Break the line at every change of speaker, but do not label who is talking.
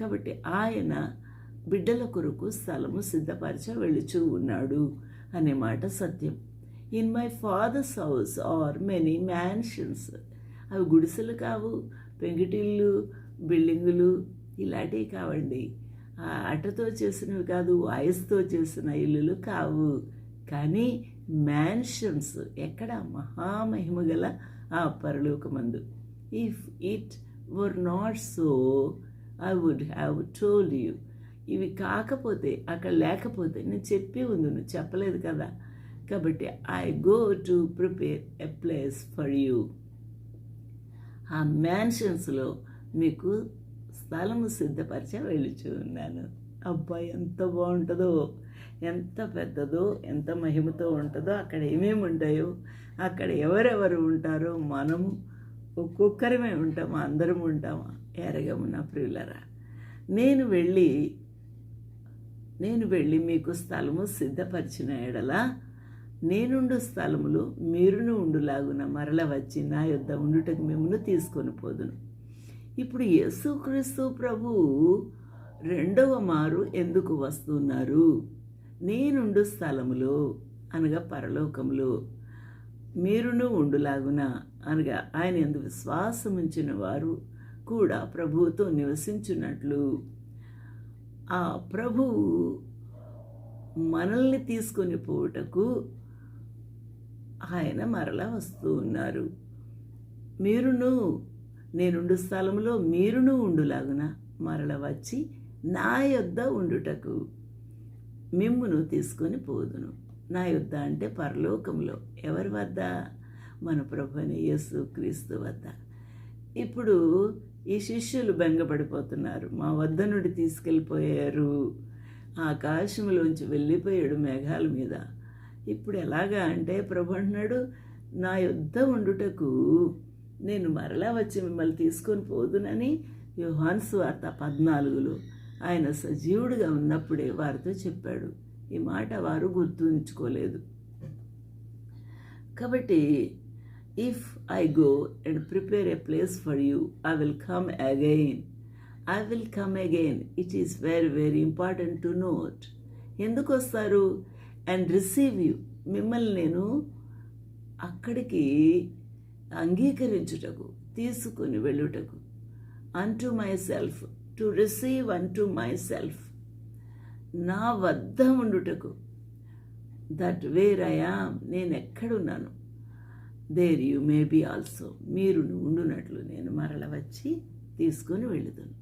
కాబట్టి ఆయన బిడ్డల కొరకు స్థలము సిద్ధపరచ వెళుచూ ఉన్నాడు అనే మాట సత్యం. In my father's house are many mansions అవి గుడిసెలు కావు పెంకిటిళ్ళు బిల్డింగులు ఇలాంటివి కావండి. ఆ అటతో చేసినవి కాదు వాయిస్తో చేసిన ఇల్లులు కావు. కానీ మ్యాన్షన్స్ ఎక్కడ మహామహిమ గల ఆ పరలోకమందు. If it were not so I would have told you ఇవి కాకపోతే అక్కడ లేకపోతే నేను చెప్పి ఉంది నువ్వు చెప్పలేదు కదా. కాబట్టి I go to prepare a place for you ఆ మ్యాన్షన్స్లో మీకు స్థలము సిద్ధపరిచే వెళ్ళుచూ ఉన్నాను. అబ్బాయి ఎంత బాగుంటుందో ఎంత పెద్దదో ఎంత మహిమతో ఉంటుందో అక్కడ ఏమేమి ఉంటాయో అక్కడ ఎవరెవరు ఉంటారో మనం ఒక్కొక్కరమే ఉంటామా? అందరం ఉంటామా? ఎరగము నా ప్రియులరా నేను వెళ్ళి నేను వెళ్ళి మీకు స్థలము సిద్ధపరిచిన ఎడల నేనుండు స్థలములు మీరును ఉండులాగున మరల వచ్చి నా యొద్ద ఉండుటకు మిమ్మల్ని తీసుకొని పోదును. ఇప్పుడు యేసుక్రీస్తు ప్రభు రెండవ మారు ఎందుకు వస్తున్నారు? నేనుండు స్థలములో అనగా పరలోకములో మీరును ఉండులాగున అనగా ఆయన ఎందు విశ్వాసం ఉంచిన వారు కూడా ప్రభువుతో నివసించున్నట్లు ఆ ప్రభువు మనల్ని తీసుకొని పోవుటకు ఆయన మరలా వస్తూ ఉన్నారు. మీరును నేనుండు స్థలంలో మీరును ఉండులాగున మరల వచ్చి నా యొద్ద ఉండుటకు మిమ్మును తీసుకొని పోదును. నా యొద్ద అంటే పరలోకంలో ఎవరి వద్ద? మన ప్రభుని యేసు క్రీస్తు వద్ద. ఇప్పుడు ఈ శిష్యులు బెంగపడిపోతున్నారు. మా వద్ద నుండి తీసుకెళ్ళిపోయారు. ఆకాశంలోంచి వెళ్ళిపోయాడు మేఘాల మీద. ఇప్పుడు ఎలాగా అంటే ప్రభు అంటున్నాడు నా యుద్ధ ఉండుటకు నేను మరలా వచ్చి మిమ్మల్ని తీసుకొని పోదునని యోహాన్ వార్త పద్నాలుగులో ఆయన సజీవుడిగా ఉన్నప్పుడే వారితో చెప్పాడు. ఈ మాట వారు గుర్తుంచుకోలేదు. కాబట్టి if I go and prepare a place for you I will come again I will come again it is very very important to note ఎందుకు వస్తారు? అండ్ రిసీవ్ యూ మిమ్మల్ని నేను అక్కడికి అంగీకరించుటకు తీసుకుని వెళ్ళుటకు unto myself to receive unto myself నా వద్ద ఉండుటకు. దట్ వేర్ ఐ యామ్ నేను ఎక్కడున్నాను there you may be also మీరు ఉండునట్లు నేను మరల వచ్చి తీసుకొని వెళుతున్నాను